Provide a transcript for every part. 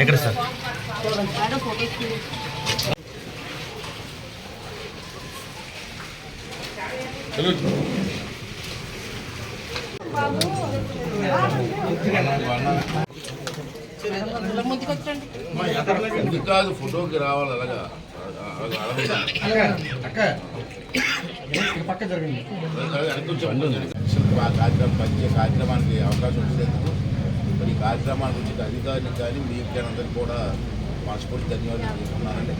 ఎక్కడ సార్ ఎందుకు కాదు ఫోటోకి రావాలి అలాగా పక్క జరిగింది కార్యక్రమం మంచి కార్యక్రమానికి అవకాశం వచ్చినందుకు మరి ఈ కార్యక్రమానికి వచ్చిన అధికారులకు కానీ మీకు కానీ అందరికీ కూడా మనస్ఫూర్తి ధన్యవాదాలు తెలుసుకున్నానండి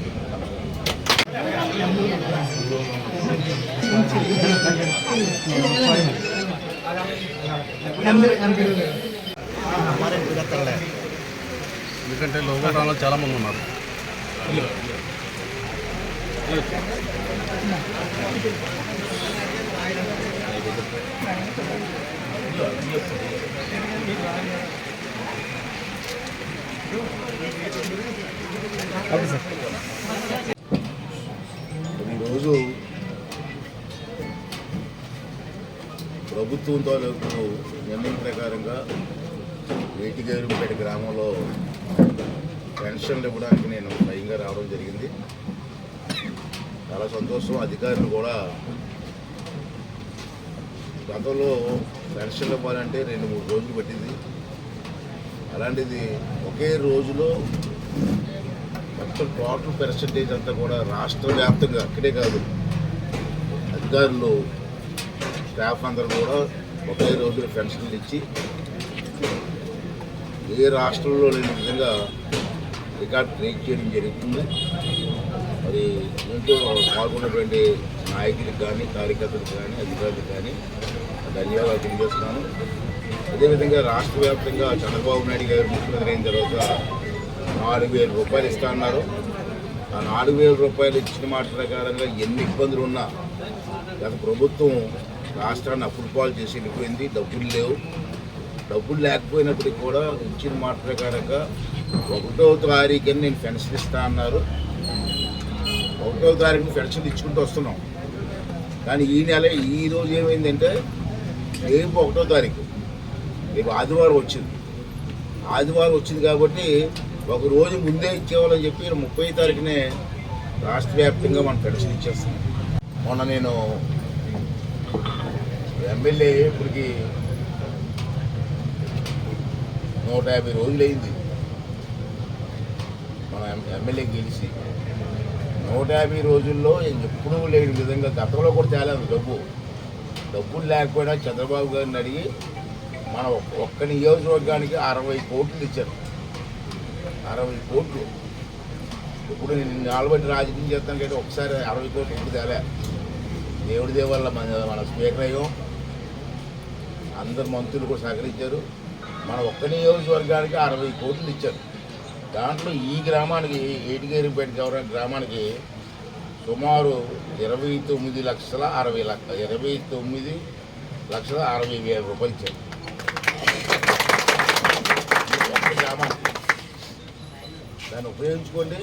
ఎందుకంటే లోకల్ చాలా మంది ఉన్నారు. ఈరోజు ప్రభుత్వం నిర్ణయం ప్రకారంగా వేటిగేరుపేట గ్రామంలో పెన్షన్లు ఇవ్వడానికి నేను స్వయంగా రావడం జరిగింది. చాలా సంతోషం. అధికారులు కూడా గతంలో పెన్షన్లు ఇవ్వాలంటే రెండు మూడు రోజులు పట్టింది. అలాంటిది ఒకే రోజులో మొత్తం టోటల్ పర్సంటేజ్ అంతా కూడా రాష్ట్ర వ్యాప్తంగా అక్కడే కాదు అధికారులు స్టాఫ్ అందరూ కూడా ఒకే రోజు పెన్షన్లు ఇచ్చి ఏ రాష్ట్రంలో లేని విధంగా రికార్డ్ బ్రేక్ చేయడం జరుగుతుంది. మరి దీంట్లో పాల్గొన్నటువంటి నాయకులకు కానీ కార్యకర్తలకు కానీ అధికారులకు కానీ ధన్యవాదాలు తెలియజేస్తున్నాను. అదేవిధంగా రాష్ట్ర వ్యాప్తంగా చంద్రబాబు నాయుడు గారు ముఖ్యమంత్రి అయిన తర్వాత నాలుగు వేల రూపాయలు ఇస్తా అన్నారు ఆ నాలుగు వేల రూపాయలు ఇచ్చిన మాట ప్రకారంగా ఎన్ని ఇబ్బందులు ఉన్నా గత ప్రభుత్వం రాష్ట్రాన్ని అప్పుడుపాలు చేసి వెళ్ళిపోయింది. డబ్బులు లేవు. డబ్బులు లేకపోయినప్పటికీ కూడా ఇచ్చిన మాట ప్రకారంగా ఒకటో తారీఖుని నేను పెన్షన్ ఇస్తా అన్నారు. ఒకటో తారీఖున పెన్షన్ ఇచ్చుకుంటూ వస్తున్నాం. కానీ ఈ నెల ఈ రోజు ఏమైందంటే రేపు ఒకటో తారీఖు. రేపు ఆదివారం వచ్చింది. ఆదివారం వచ్చింది కాబట్టి ఒక రోజు ముందే ఇచ్చేవాళ్ళని చెప్పి ముప్పై తారీఖునే రాష్ట్ర వ్యాప్తంగా మనం పెన్షన్ ఇచ్చేస్తాం మొన్న నేను ఎమ్మెల్యే ఇప్పటికి నూట యాభై రోజులు అయింది. మన ఎమ్మెల్యే గెలిచి నూట యాభై రోజుల్లో ఎప్పుడూ లేని విధంగా గతంలో కూడా తేలేదు డబ్బు. డబ్బులు లేకపోయినా చంద్రబాబు గారిని అడిగి మన ఒక్క- నియోజకవర్గానికి అరవై కోట్లు ఇచ్చారు. అరవై కోట్లు. ఇప్పుడు నేను నాలుగు రాజకీయం చేస్తాను కంటే ఒకసారి అరవై కోట్లు ఇప్పుడు తేలే. దేవుడి దేవల్ల మన మన స్పీకర్ అయ్యాం అందరు మంత్రులు కూడా సహకరించారు. మన ఒక్క నియోజకవర్గానికి అరవై కోట్లు ఇచ్చారు. దాంట్లో ఈ గ్రామానికి ఏటిగేరిపేట గౌరవ గ్రామానికి సుమారు ఇరవై తొమ్మిది లక్షల అరవై లక్ష ఇరవై తొమ్మిది లక్షల అరవై వేల రూపాయలు ఇచ్చారు. దాన్ని ఉపయోగించుకోండి.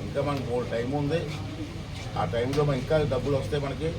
ఇంకా మనకు టైం ఉంది. ఆ టైంలో ఇంకా డబ్బులు వస్తాయి మనకి.